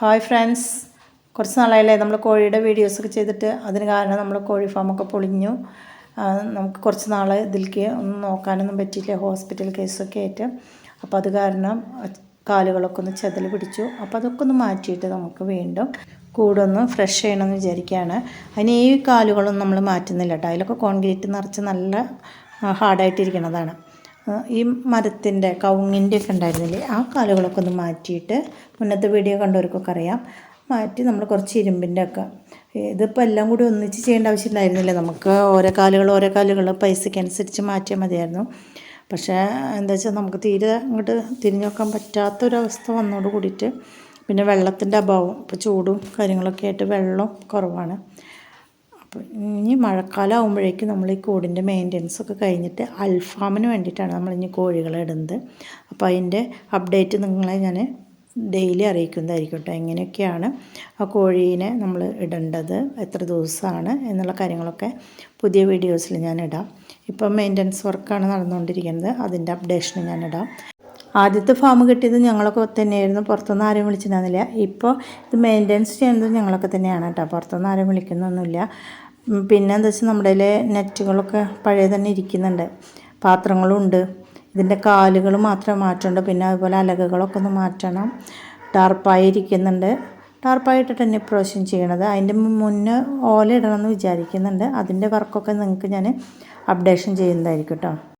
Hi friends കുറച്ച് നാളായില്ലേ നമ്മൾ കോഴിയുടെ വീഡിയോസൊക്കെ ചെയ്തിട്ട് അതിന് കാരണം നമ്മൾ കോഴി ഫാമൊക്കെ പൊളിഞ്ഞു. നമുക്ക് കുറച്ച് നാൾ ഇതിലേക്ക് ഒന്നും നോക്കാനൊന്നും പറ്റിയില്ല ഹോസ്പിറ്റൽ കേസൊക്കെ ആയിട്ട്. അപ്പോൾ അത് കാരണം കാലുകളൊക്കെ ഒന്ന് ചെതൽ പിടിച്ചു. അപ്പോൾ അതൊക്കെ ഒന്ന് മാറ്റിയിട്ട് നമുക്ക് വീണ്ടും കൂടൊന്ന് ഫ്രഷ് ചെയ്യണമെന്ന് വിചാരിക്കുകയാണ് അതിന് ഈ കാലുകളൊന്നും നമ്മൾ മാറ്റുന്നില്ല കേട്ടോ അതിലൊക്കെ കോൺക്രീറ്റ് നിറച്ച് നല്ല ഹാർഡായിട്ടിരിക്കുന്നതാണ് ഈ മരത്തിന്റെ കവുങ്ങിന്റെ ഒക്കെ ഉണ്ടായിരുന്നില്ലേ ആ കാലുകളൊക്കെ ഒന്ന് മാറ്റിയിട്ട് മുന്നത്തെ വീഡിയോ കണ്ടവർക്കൊക്കെ അറിയാം. മാറ്റി നമ്മൾ കുറച്ച് ഇരുമ്പിന്റെ ഒക്കെ ഇതിപ്പോൾ എല്ലാം കൂടി ഒന്നിച്ച് ചെയ്യേണ്ട ആവശ്യമുണ്ടായിരുന്നില്ല? നമുക്ക് ഓരോ കാലുകൾ ഓരോ കാലുകൾ പൈസയ്ക്ക് അനുസരിച്ച് മാറ്റിയാൽ മതിയായിരുന്നു. പക്ഷേ എന്താ വെച്ചാൽ നമുക്ക് തീരെ അങ്ങോട്ട് തിരിഞ്ഞു നോക്കാൻ പറ്റാത്തൊരവസ്ഥ വന്നോട് കൂടിയിട്ട് പിന്നെ വെള്ളത്തിന്റെ അഭാവം ഇപ്പോൾ ചൂടും കാര്യങ്ങളൊക്കെ ആയിട്ട് വെള്ളം കുറവാണ്. അപ്പോൾ ഇനി മഴക്കാലം ആകുമ്പോഴേക്കും നമ്മൾ ഈ കൂടിന്റെ മെയിന്റെനൻസ് ഒക്കെ കഴിഞ്ഞിട്ട് അൽഫാമിന് വേണ്ടിയിട്ടാണ് നമ്മൾ ഇനി കോഴികളെ ഇടുന്നത്. അപ്പോൾ അതിന്റെ അപ്ഡേറ്റ് നിങ്ങളെ ഞാൻ ഡെയിലി അറിയിക്കുന്നതായിരിക്കും കേട്ടോ. എങ്ങനെയൊക്കെയാണ് ആ കോഴീനെ നമ്മൾ ഇടേണ്ടത് എത്ര ദിവസമാണ് എന്നുള്ള കാര്യങ്ങളൊക്കെ പുതിയ വീഡിയോസിൽ ഞാൻ ഇടാം. ഇപ്പം മെയിന്റനൻസ് വർക്കാണ് നടന്നുകൊണ്ടിരിക്കുന്നത്. അതിന്റെ അപ്ഡേഷൻ ഞാൻ ഇടാം. ആദ്യത്തെ ഫാം കിട്ടിയത് ഞങ്ങളൊക്കെ തന്നെയായിരുന്നു. പുറത്തുനിന്ന് ആരും വിളിച്ചിട്ടുണ്ടായിരുന്നില്ല. ഇപ്പോൾ ഇത് മെയിന്റെനൻസ് ചെയ്യുന്നത് ഞങ്ങളൊക്കെ തന്നെയാണ് കേട്ടോ. പുറത്തുനിന്ന് ആരും വിളിക്കുന്നൊന്നുമില്ല. പിന്നെ എന്താ വെച്ചാൽ നമ്മുടെ നെറ്റുകളൊക്കെ പഴയ തന്നെ ഇരിക്കുന്നുണ്ട്. പാത്രങ്ങളുണ്ട് ഇതിന്റെ കാലുകൾ മാത്രം മാറ്റുള്ളൂ പിന്നെ അതുപോലെ അലകുകളൊക്കെ ഒന്ന് മാറ്റണം. ടാർപ്പായി ഇരിക്കുന്നുണ്ട്. ടാർപ്പായി ഇട്ടിട്ട് തന്നെ ഇപ്രാവശ്യം ചെയ്യണത്. അതിന്റെ മുന്നേ ഓല ഇടണമെന്ന് വിചാരിക്കുന്നുണ്ട്. അതിന്റെ വർക്കൊക്കെ നിങ്ങൾക്ക് ഞാൻ അപ്ഡേഷൻ ചെയ്യുന്നതായിരിക്കും കേട്ടോ.